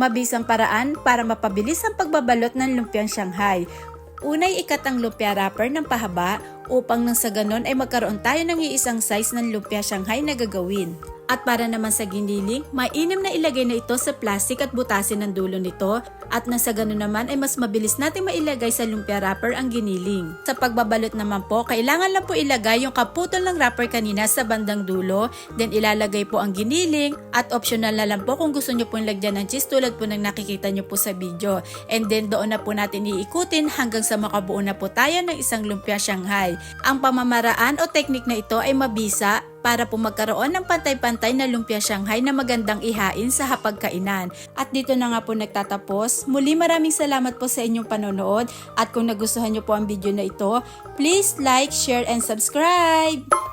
Mabisang paraan para mapabilis ang pagbabalot ng lumpiang Shanghai. Unay ikat ang lumpia wrapper ng pahaba upang nang sa ganon ay magkaroon tayo ng iisang size ng lumpia Shanghai na gagawin. At para naman sa giniling, mainam na ilagay na ito sa plastic at butasin ng dulo nito at nang sa ganon naman ay mas mabilis natin mailagay sa lumpia wrapper ang giniling. Sa pagbabalot naman po, kailangan lang po ilagay yung kaputol ng wrapper kanina sa bandang dulo, then ilalagay po ang giniling at optional na lang po kung gusto nyo pong lagyan ng cheese tulad po ng nakikita nyo po sa video. And then doon na po natin iikutin hanggang sa makabuo na po tayo ng isang lumpia Shanghai. Ang pamamaraan o teknik na ito ay mabisa para po magkaroon ng pantay-pantay na lumpia Shanghai na magandang ihain sa hapagkainan. At dito na nga po nagtatapos. Muli maraming salamat po sa inyong panonood at kung nagustuhan nyo po ang video na ito, please like, share, and subscribe!